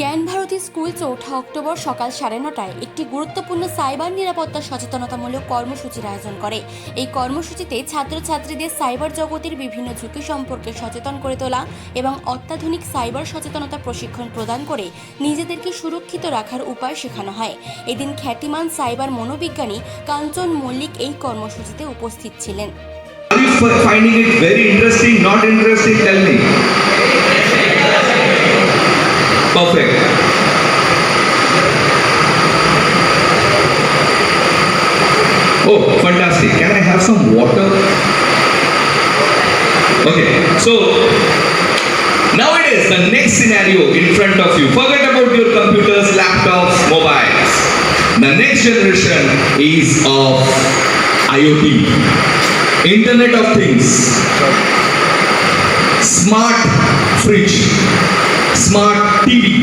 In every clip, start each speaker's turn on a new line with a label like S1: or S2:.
S1: জ্ঞানভারতী school চৌঠা October সকাল সাড়ে নটায় একটি গুরুত্বপূর্ণ সাইবার নিরাপত্তা সচেতনতামূলক কর্মসূচির আয়োজন করে। এই কর্মসূচিতে ছাত্রছাত্রীদের সাইবার জগতের বিভিন্ন ঝুঁকি সম্পর্কে সচেতন করে তোলা এবং অত্যাধুনিক সাইবার সচেতনতা প্রশিক্ষণ প্রদান করে নিজেদেরকে সুরক্ষিত রাখার উপায় শেখানো হয়। এদিন খ্যাতিমান সাইবার মনোবিজ্ঞানী কাঞ্চন মল্লিক এই কর্মসূচিতে উপস্থিত ছিলেন।
S2: Perfect. Oh, fantastic. Can I have some water? Okay, so now it is the next scenario in front of you. Forget about your computers, laptops, mobiles. The next generation is of IoT, Internet of Things, smart fridge, smart TV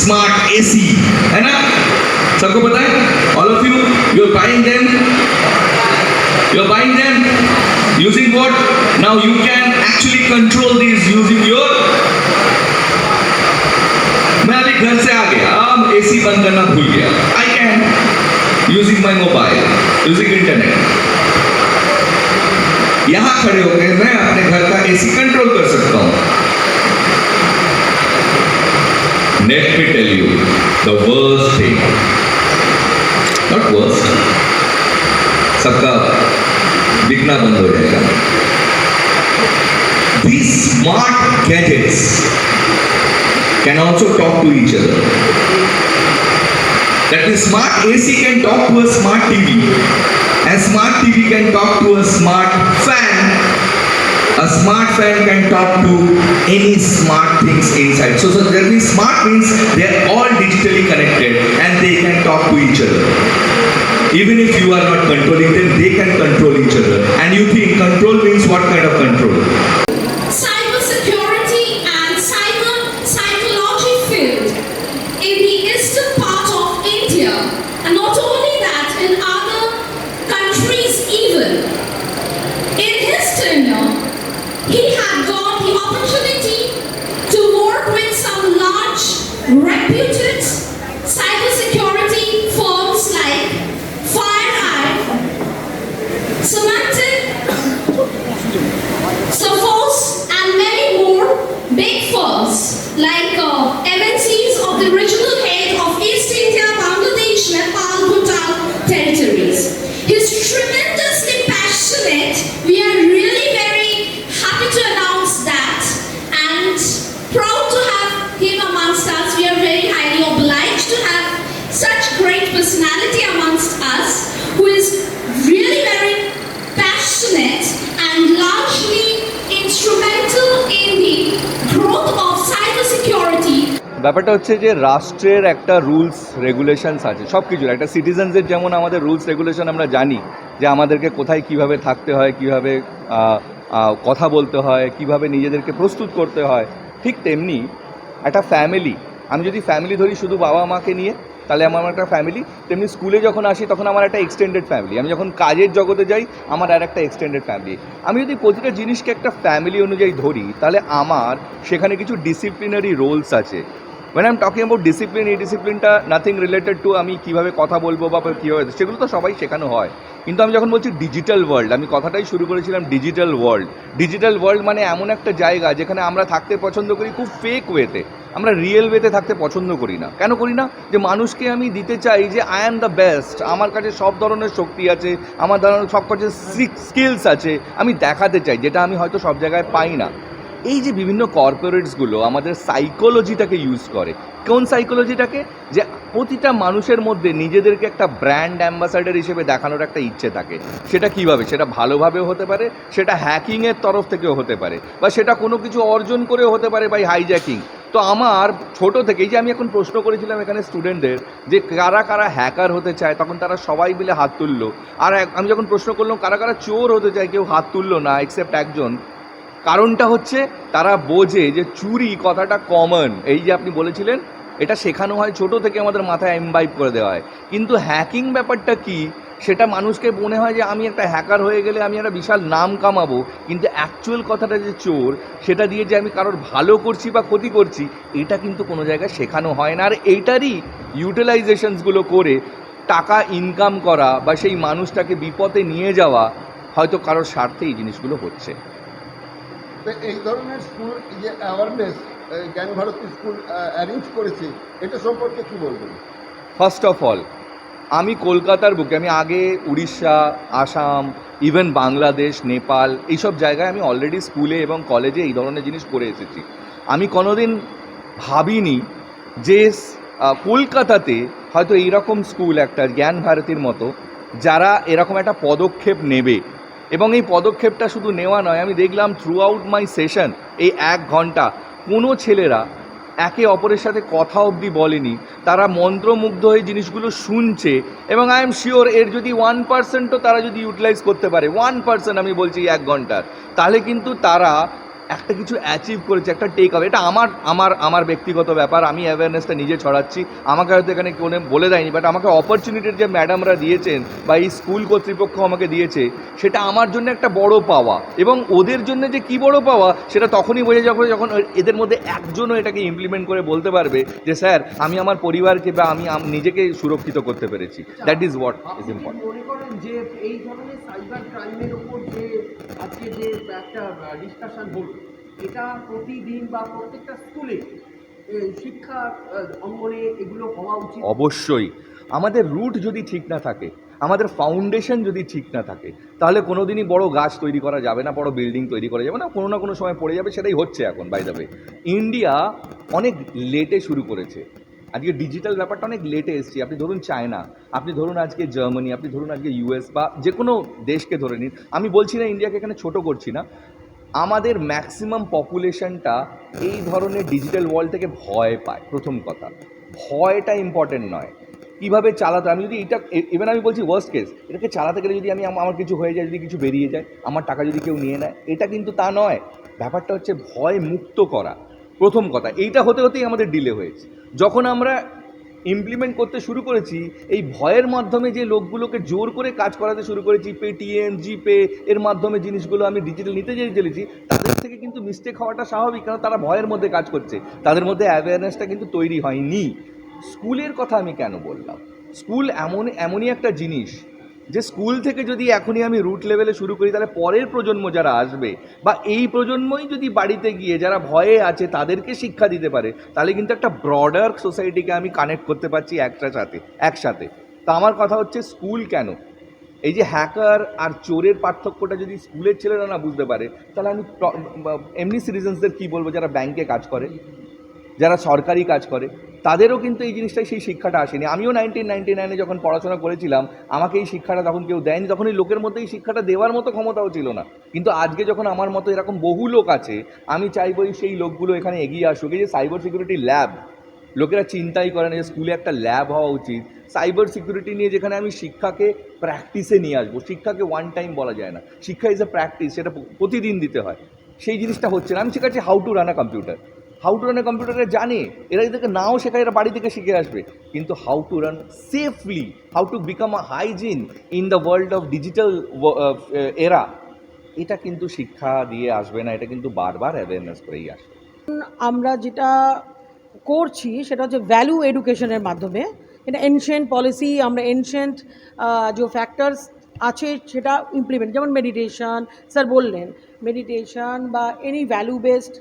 S2: smart AC है ना? सबको पता है? All of you you are buying them you are buying them using what now you can actually control this using your मैं अभी घर से आ गया। अब एसी बंद करना भूल गया। I can using my mobile using internet यहाँ खड़े होकर मैं अपने घर का let me tell you the worst thing not worst सबका दिखना बंद हो जाएगा these smart gadgets can also talk to each other that means smart AC can talk to a smart TV and smart TV can talk to a smart fan a smart fan can talk to any smart things inside. So, so that means smart means they are all digitally connected and they can talk to each other. Even if you are not controlling them they can control each other. And you think control means what kind of control
S3: ব্যাপারটা হচ্ছে যে রাষ্ট্রের একটা rules, regulations আছে সব কিছুর একটা সিটিজেন্সের যেমন আমাদের রুলস, রেগুলেশন আমরা জানি যে আমাদেরকে কোথায় কীভাবে থাকতে হয়, কীভাবে কথা বলতে হয়, কীভাবে নিজেদেরকে প্রস্তুত করতে হয়, ঠিক তেমনি একটা ফ্যামিলি। আমি যদি ফ্যামিলি ধরি শুধু বাবা মাকে নিয়ে, তাহলে আমার একটা ফ্যামিলি, তেমনি স্কুলে যখন আসি তখন আমার একটা এক্সটেন্ডেড ফ্যামিলি। আমি যখন কাজের জগতে যাই, আমার আর একটা এক্সটেন্ডেড ফ্যামিলি। আমি যদি প্রতিটা জিনিসকে একটা ফ্যামিলি অনুযায়ী ধরি, তাহলে আমার সেখানে কিছু ডিসিপ্লিনারি রোলস আছে। When I'm talking about discipline এই ডিসিপ্লিনটা নাথিং রিলেটেড টু আমি কীভাবে কথা বলব বা কীভাবে, সেগুলো তো সবাই শেখানো হয়। কিন্তু আমি যখন বলছি ডিজিটাল ওয়ার্ল্ড আমি কথাটাই শুরু করেছিলাম ডিজিটাল ওয়ার্ল্ড ডিজিটাল ওয়ার্ল্ড মানে এমন একটা জায়গা যেখানে আমরা থাকতে পছন্দ করি খুব ফেক ওয়েতে আমরা রিয়েল ওয়েতে থাকতে পছন্দ করি না। কেন করি না? যে মানুষকে আমি দিতে চাই যে আই অ্যাম দ্য বেস্ট আমার কাছে সব ধরনের শক্তি আছে, আমার ধরনের সব কাছে স্কিলস আছে, আমি দেখাতে চাই, যেটা আমি হয়তো সব জায়গায় পাই না। এই যে বিভিন্ন কর্পোরেটসগুলো আমাদের সাইকোলজিটাকে ইউজ করে, কোন সাইকোলজিটাকে যে প্রতিটা মানুষের মধ্যে নিজেদেরকে একটা ব্র্যান্ড অ্যাম্বাসাডার হিসেবে দেখানোর একটা ইচ্ছে থাকে। সেটা কীভাবে? সেটা ভালোভাবেও হতে পারে, সেটা হ্যাকিংয়ের তরফ থেকেও হতে পারে, বা সেটা কোনো কিছু অর্জন করেও হতে পারে বাই হাইজ্যাকিং তো আমার ছোট থেকে এই যে আমি এখন প্রশ্ন করেছিলাম এখানে স্টুডেন্টদের যে কারা কারা হ্যাকার হতে চায়, তখন তারা সবাই মিলে হাত তুললো। আর আমি যখন প্রশ্ন করলাম, কারা কারা চোর হতে চায়, কেউ হাত তুললো না এক্সেপ্ট একজন। কারণটা হচ্ছে তারা বোঝে যে চুরি কথাটা কমন এই যে আপনি বলেছিলেন, এটা শেখানো হয় ছোট থেকে আমাদের মাথায় এমবাইব করে দেওয়া হয়। কিন্তু হ্যাকিং ব্যাপারটা কি? সেটা মানুষকে মনে হয় যে আমি একটা হ্যাকার হয়ে গেলে আমি একটা বিশাল নাম কামাবো, কিন্তু অ্যাকচুয়াল কথাটা যে চোর, সেটা দিয়ে যে আমি কারোর ভালো করছি বা ক্ষতি করছি, এটা কিন্তু কোনো জায়গায় শেখানো হয় না। আর এইটারই ইউটিলাইজেশনসগুলো করে টাকা ইনকাম করা বা সেই মানুষটাকে বিপদে নিয়ে যাওয়া হয়তো কারোর স্বার্থে এই জিনিসগুলো হচ্ছে।
S4: তো এই ধরনের স্কুল যে অ্যাওয়ারনেস জ্ঞান ভারতী স্কুল অ্যারেঞ্জ করেছে, এটা সম্পর্কে কি বলবেন?
S3: ফার্স্ট অফ অল আমি কলকাতার বুকে, আমি আগে উড়িষ্যা, আসাম ইভেন বাংলাদেশ, নেপাল, এইসব জায়গায় আমি অলরেডি স্কুলে এবং কলেজে এই ধরনের জিনিস করে এসেছি। আমি কোনোদিন ভাবিনি যে কলকাতাতে হয়তো এইরকম স্কুল একটা জ্ঞান ভারতীর মতো, যারা এরকম একটা পদক্ষেপ নেবে। এবং এই পদক্ষেপটা শুধু নেওয়া নয়, আমি দেখলাম থ্রু আউট মাই সেশন এই এক ঘণ্টা কোনো ছেলেরা একে অপরের সাথে কথা অবধি বলেনি। তারা মন্ত্রমুগ্ধ হয়ে জিনিসগুলো শুনছে এবং আই এম শিওর এর যদি ওয়ান পার্সেন্টও তারা যদি ইউটিলাইজ করতে পারে ওয়ান পার্সেন্ট আমি বলছি এক ঘণ্টার। তাহলে কিন্তু তারা একটা কিছু অ্যাচিভ করেছে, একটা টেক হবে এটা আমার আমার আমার ব্যক্তিগত ব্যাপার, আমি অ্যাওয়ারনেসটা নিজে ছড়াচ্ছি। আমাকে হয়তো এখানে কেউ বলে দেয়নি বাট আমাকে অপরচুনিটির যে ম্যাডামরা দিয়েছেন বা এই স্কুল কর্তৃপক্ষ আমাকে দিয়েছে, সেটা আমার জন্য একটা বড় পাওয়া। এবং ওদের জন্য যে কি বড় পাওয়া, সেটা তখনই বোঝা যাবে যখন এদের মধ্যে একজনও এটাকে ইমপ্লিমেন্ট করে বলতে পারবে যে, স্যার, আমি আমার পরিবারকে বা আমি নিজেকে সুরক্ষিত করতে পেরেছি। That is
S5: what is important যে এই ধরনের সাইবার ক্রাইমের উপর যে আজকে যে একটা ডিসকাশন হলো, এটা প্রতিদিন বা প্রত্যেকটা স্কুলে শিক্ষা অঙ্গনে এগুলো হওয়া উচিত?
S3: অবশ্যই। আমাদের রুট যদি ঠিক না থাকে, আমাদের ফাউন্ডেশন যদি ঠিক না থাকে, তাহলে কোনোদিনই বড় গাছ তৈরি করা যাবে না, বড় বিল্ডিং তৈরি করা যাবে না, কোনো না কোনো সময় পড়ে যাবে, সেটাই হচ্ছে এখন বাই দ্য ইন্ডিয়া অনেক লেটে শুরু করেছে। আজকে ডিজিটাল ব্যাপারটা অনেক লেটে এসছে। আপনি ধরুন চায়না আপনি ধরুন আজকে জার্মানি আপনি ধরুন আজকে ইউএস বা যে কোনো দেশকে ধরে নিন। আমি বলছি না ইন্ডিয়াকে এখানে ছোট করছি না। আমাদের ম্যাক্সিমাম পপুলেশনটা এই ধরনের ডিজিটাল ওয়ার্ল্ড থেকে ভয় পায়, প্রথম কথা। ভয়টা ইম্পর্টেন্ট নয়। কীভাবে চালাতে আমি যদি এটা ইভেন আমি বলছি ওয়ার্স্ট কেস এটাকে চালাতে গেলে যদি আমি আমার কিছু হয়ে যায়, যদি কিছু বেরিয়ে যায়, আমার টাকা যদি কেউ নিয়ে নেয়, এটা কিন্তু তা নয়। ব্যাপারটা হচ্ছে ভয় মুক্ত করা। প্রথম কথা, এইটা হতে হতেই আমাদের ডিলে হয়েছে। যখন আমরা ইমপ্লিমেন্ট করতে শুরু করেছি, এই ভয়ের মাধ্যমে যে লোকগুলোকে জোর করে কাজ করাতে শুরু করেছি পেটিএম জিপে এর মাধ্যমে জিনিসগুলো আমি ডিজিটাল নিতে যেতে চলেছি, তাদের থেকে কিন্তু মিস্টেক হওয়াটা স্বাভাবিক, কারণ তারা ভয়ের মধ্যে কাজ করছে। তাদের মধ্যে অ্যাওয়ারনেসটা কিন্তু তৈরি হয়নি। স্কুলের কথা আমি কেন বললাম? স্কুল এমন, এমনই একটা জিনিস যে স্কুল থেকে যদি এখনই আমি রুট লেভেলে শুরু করি, তাহলে পরের প্রজন্ম যারা আসবে বা এই প্রজন্মই যদি বাড়িতে গিয়ে যারা ভয়ে আছে তাদেরকে শিক্ষা দিতে পারে, তাহলে কিন্তু একটা ব্রডার সোসাইটিকে আমি কানেক্ট করতে পারছি একটা সাথে, একসাথে। তা আমার কথা হচ্ছে স্কুল কেন? এই যে হ্যাকার আর চোরের পার্থক্যটা যদি স্কুলের ছেলেরা না বুঝতে পারে, তাহলে আমি এমনি সিটিজেন্সদের কী বলব যারা ব্যাংকে কাজ করে, যারা সরকারি কাজ করে? তাদেরও কিন্তু এই জিনিসটাই সেই শিক্ষাটা আসেনি। আমিও নাইনটিন নাইনটি নাইনে যখন পড়াশোনা করেছিলাম, আমাকে এই শিক্ষাটা তখন কেউ দেয়নি। তখন এই লোকের মধ্যে এই শিক্ষাটা দেওয়ার মতো ক্ষমতাও ছিল না। কিন্তু আজকে যখন আমার মতো এরকম বহু লোক আছে, আমি চাইব সেই লোকগুলো এখানে এগিয়ে আসুক। এই যে সাইবার সিকিউরিটি ল্যাব লোকেরা চিন্তাই করে না যে স্কুলে একটা ল্যাব হওয়া উচিত। সাইবার সিকিউরিটি নিয়ে যেখানে আমি শিক্ষাকে প্র্যাকটিসে নিয়ে আসব। শিক্ষাকে ওয়ান টাইম বলা যায় না। শিক্ষা ইজ এ প্র্যাকটিস সেটা প্রতিদিন দিতে হয়। সেই জিনিসটা হচ্ছে না। আমি শেখাচ্ছি how to run a computer how to run a কম্পিউটারে জানে। এরা এদেরকে নাও শেখায়, এরা বাড়ি থেকে শিখে আসবে। কিন্তু how to run safely how to become a hygiene in the world of digital এরা এটা কিন্তু শিক্ষা দিয়ে আসবে না, এটা কিন্তু বারবার অ্যাওয়ারনেস করেই আসবে।
S6: আমরা যেটা করছি, সেটা হচ্ছে ভ্যালু এডুকেশনের মাধ্যমে। এটা এনশিয়েন্ট পলিসি আমরা এনশিয়েন্ট যে ফ্যাক্টরস আছে, সেটা ইমপ্লিমেন্ট যেমন মেডিটেশন স্যার বললেন। মেডিটেশন বা any value based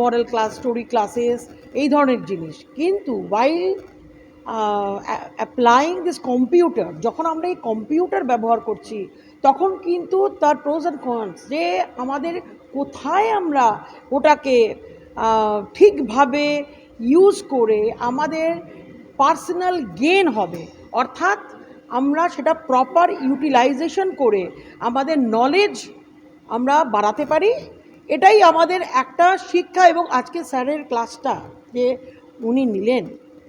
S6: model class story classes এই ধরনের জিনিস। কিন্তু ওয়াইল অ্যাপ্লাইং দিস কম্পিউটার যখন আমরা এই কম্পিউটার ব্যবহার করছি, তখন কিন্তু তার প্রোজ অ্যান্ড কনস যে আমাদের কোথায় আমরা ওটাকে ঠিকভাবে ইউজ করে আমাদের পার্সোনাল গেন হবে। অর্থাৎ আমরা সেটা প্রপার ইউটিলাইজেশন করে আমাদের নলেজ আমরা বাড়াতে পারি। এটাই আমাদের একটা শিক্ষা এবং আজকে স্যারের ক্লাসটা যে উনি নিলেন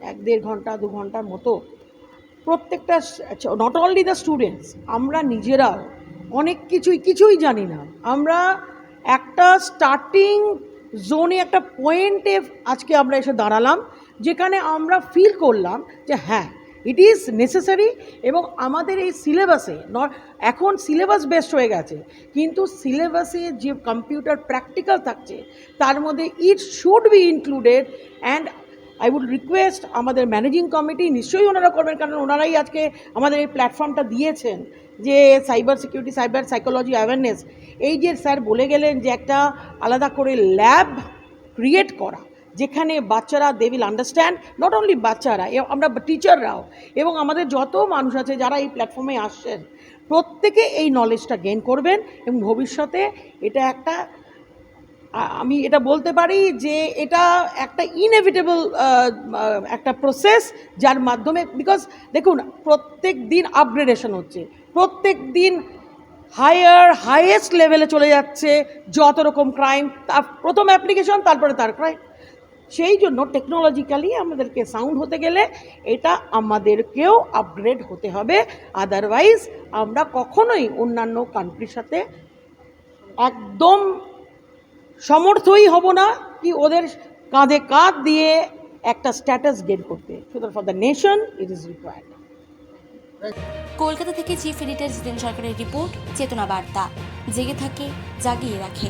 S6: এক দেড় ঘণ্টা, দু ঘণ্টার মতো। প্রত্যেকটা নট অনলি দ্য স্টুডেন্টস আমরা নিজেরাও অনেক কিছুই কিছুই জানি না। আমরা একটা স্টার্টিং জোনে একটা পয়েন্টে আজকে আমরা এসে দাঁড়ালাম, যেখানে আমরা ফিল করলাম যে হ্যাঁ ইট ইজ নেসেসারি এবং আমাদের এই সিলেবাসে এখন সিলেবাস বেস্ট হয়ে গেছে, কিন্তু সিলেবাসে যে কম্পিউটার প্র্যাকটিক্যাল থাকছে, তার মধ্যে it should be included and I would request আমাদের ম্যানেজিং কমিটি নিশ্চয়ই ওনারা করবেন, কারণ ওনারাই আজকে আমাদের এই প্ল্যাটফর্মটা দিয়েছেন যে cyber security cyber psychology awareness এই যে স্যার বলে গেলেন যে একটা আলাদা করে ল্যাব ক্রিয়েট করা। যেখানে বাচ্চারা they will understand not only বাচ্চারা আমরা টিচাররাও এবং আমাদের যত মানুষ আছে যারা এই প্ল্যাটফর্মে আসছেন, প্রত্যেকে এই নলেজটা গেইন করবেন এবং ভবিষ্যতে এটা একটা আমি এটা বলতে পারি যে এটা একটা ইনএভিটেবল একটা প্রসেস যার মাধ্যমে বিকজ দেখুন প্রত্যেক দিন আপগ্রেডেশন হচ্ছে, প্রত্যেক দিন হায়ার হাইয়েস্ট লেভেলে চলে যাচ্ছে যত রকম ক্রাইম তার প্রথম অ্যাপ্লিকেশন তারপরে তার ক্রাইম সেই জন্য টেকনোলজিক্যালি আমাদেরকে সাউন্ড হতে গেলে এটা আমাদেরকেও আপগ্রেড হতে হবে। আদারওয়াইজ আমরা কখনোই অন্যান্য কান্ট্রির সাথে একদম সমর্থই হব না কি ওদের কাঁধে কাঁধ দিয়ে একটা স্ট্যাটাস গেন করতে। সুতরাং for the nation it is required
S1: Kolkata থেকে চিফ এডিটর জিতেন সরকারের রিপোর্ট চেতনা বার্তা। জেগে থাকে, জাগিয়ে রাখে।